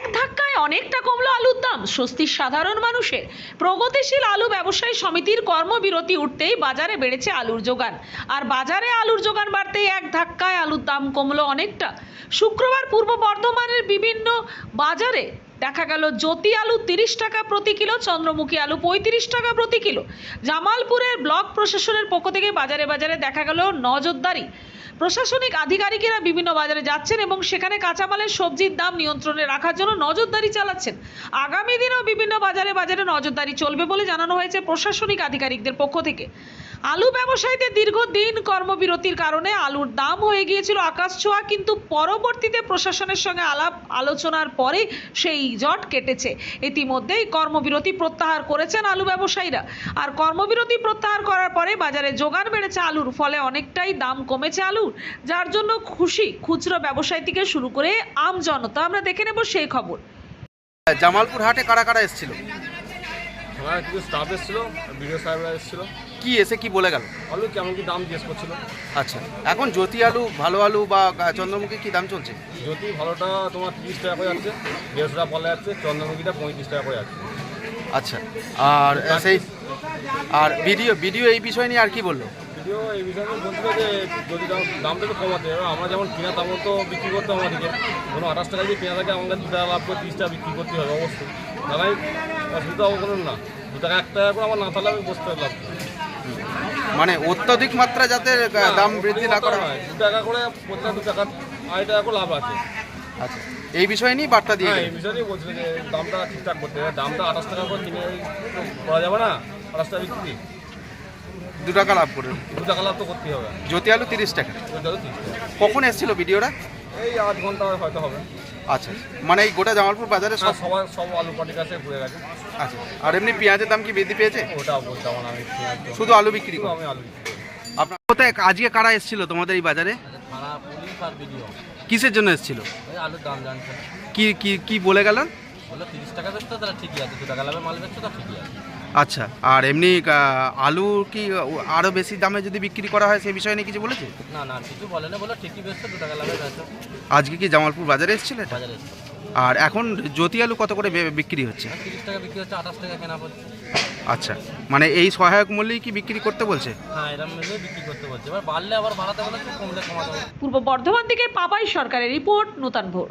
এক ধাক্কায় অনেকটা কমলো আলুর দাম। স্বস্তির সাধারণ মানুষের। প্রগতিশীল আলু ব্যবসায়ী সমিতির কর্মবিরতি উঠতেই বাজারে বেড়েছে আলুর যোগান। আর বাজারে আলুর যোগান বাড়তেই এক ধাক্কায় আলুর দাম কমলো অনেকটা। শুক্রবার পূর্ব বর্ধমানের বিভিন্ন বাজারে দেখা গেল জ্যোতি আলু তিরিশ টাকা প্রতি কিলো, চন্দ্রমুখী আলু পঁয়ত্রিশ টাকা প্রতি কিলো। জামালপুরের ব্লক প্রশাসনের পক্ষ থেকে বাজারে বাজারে দেখা গেল নজরদারি। প্রশাসনিক আধিকারিকেরা বিভিন্ন বাজারে যাচ্ছেন এবং সেখানে কাঁচামালের সবজির দাম নিয়ন্ত্রণে রাখার জন্য নজরদারি চালাচ্ছেন। আগামী দিনেও বিভিন্ন বাজারে বাজারে নজরদারি চলবে বলে জানানো হয়েছে প্রশাসনিক আধিকারিকদের পক্ষ থেকে। আলু ব্যবসায়ীদের দীর্ঘদিন কর্মবিরতির কারণে আলুর দাম হয়ে গিয়েছিল আকাশ ছোঁয়া, কিন্তু পরবর্তীতে প্রশাসনের সঙ্গে আলাপ আলোচনার পরে সেই জট কেটেছে। ইতিমধ্যেই কর্মবিরতি প্রত্যাহার করেছেন আলু ব্যবসায়ীরা। আর কর্মবিরতি প্রত্যাহার করার পরে বাজারে যোগান বেড়েছে আলুর, ফলে অনেকটাই দাম কমেছে আলুর। যার জন্য খুশি খুচরো ব্যবসায়ী থেকে শুরু করে আম জনতা। আমরা দেখে নেব সেই খবর। জামালপুর হাটে কারা কারা এসেছিল? আমার কিছু স্টাফ এসেছিল বিডিও সাহেবরা এসেছিল। কি এসে কি বলে গেল? আলু কেমন কি দাম জিজ্ঞেস করছিল। আচ্ছা এখন জ্যোতি আলু ভালো আলু বা চন্দ্রমুখী কি দাম চলছে? যদি ভালোটা তোমার তিরিশ টাকা করে যাচ্ছে দেড়শো টাকা পাল্লা যাচ্ছে চন্দ্রমুখীটা পঁয়ত্রিশ টাকা করে যাচ্ছে আচ্ছা আর সেই আর ভিডিও ভিডিও এই বিষয় নিয়ে আর কি বলল? যদিও এই বিষয়ে বলছিল যে যদি দাম কমাতে আমরা যেমন কিনা তো বিক্রি করতে আমাদেরকে। আঠাশ টাকা দিয়ে কেনা থাকে আমাদের দু টাকা লাভ করে তিরিশ টাকা বিক্রি করতে হবে অবশ্যই। তাহলে অসুবিধা হবে কোনো না। দু টাকা এক টাকা করে আমার না তাহলে আমি বসতে লাভ মানে অত্যধিক মাত্রা যাতে দাম বৃদ্ধি না করা হয় দু টাকা করে প্রতিটা দু টাকা আড়াই টাকা করে লাভ আছে। আচ্ছা। এই বিষয় নিয়ে বার্তা দিয়ে হ্যাঁ এই বিষয় নিয়ে বলছিল যে দামটা ঠিকঠাক করতে। হবে দামটা আঠাশ টাকা করে কিনে করা যাবে না? আঠাশ টাকা বিক্রি। দু টাকা লাভ করে। দু টাকা লাভ তো করতেই হবে। জ্যোতি আলু তিরিশ টাকা। কখন এসেছিল ভিডিওটা? এই আধ ঘণ্টা হয়তো হবে। আচ্ছা মানে এই গোটা জামালপুর বাজারে সব হ্যাঁ সবার সব আলু পাটি কাছে ঘুরে গেছে। আচ্ছা আর এমনি পেঁয়াজের দাম কি বৃদ্ধি পেয়েছে? ওটা বলতে আমার আমি শুধু আলু বিক্রি করো। আমি আলু বিক্রি আপনার কোথায় আজকে কারা এসেছিল তোমাদের এই বাজারে? ভিডিও কিসের জন্য এসেছিল? আলুর দাম জানছে কি কি কি বলে গেল? বলল তিরিশ টাকা বেচতো তাহলে ঠিকই আছে। দু টাকা লাভে মাল বেচতো তা ঠিকই আছে। আচ্ছা আর এমনি আলু কি আরও বেশি দামে যদি বিক্রি করা হয় সেই বিষয়ে নিয়ে কিছু বলেছে? না না কিছু বলে না বলল ঠিকই বেচতো দু টাকা লাভে বেচো আজকে কি জামালপুর বাজারে এসেছিল এটা? বাজারে আর এখন জ্যোতি আলু কত করে বিক্রি হচ্ছে? তিরিশ টাকা বিক্রি হচ্ছে আঠাশ টাকা কেনা পড়ছে। আচ্ছা মানে এই সহায়ক মূল্যেই কি বিক্রি করতে বলছে? হ্যাঁ এরকম মিলে বিক্রি করতে বলছে। এবার বাড়লে আবার বাড়াতে বলেছে কমলে কমাতে পূর্ব বর্ধমান থেকে পাপাই সরকারের রিপোর্ট নূতন ভোর।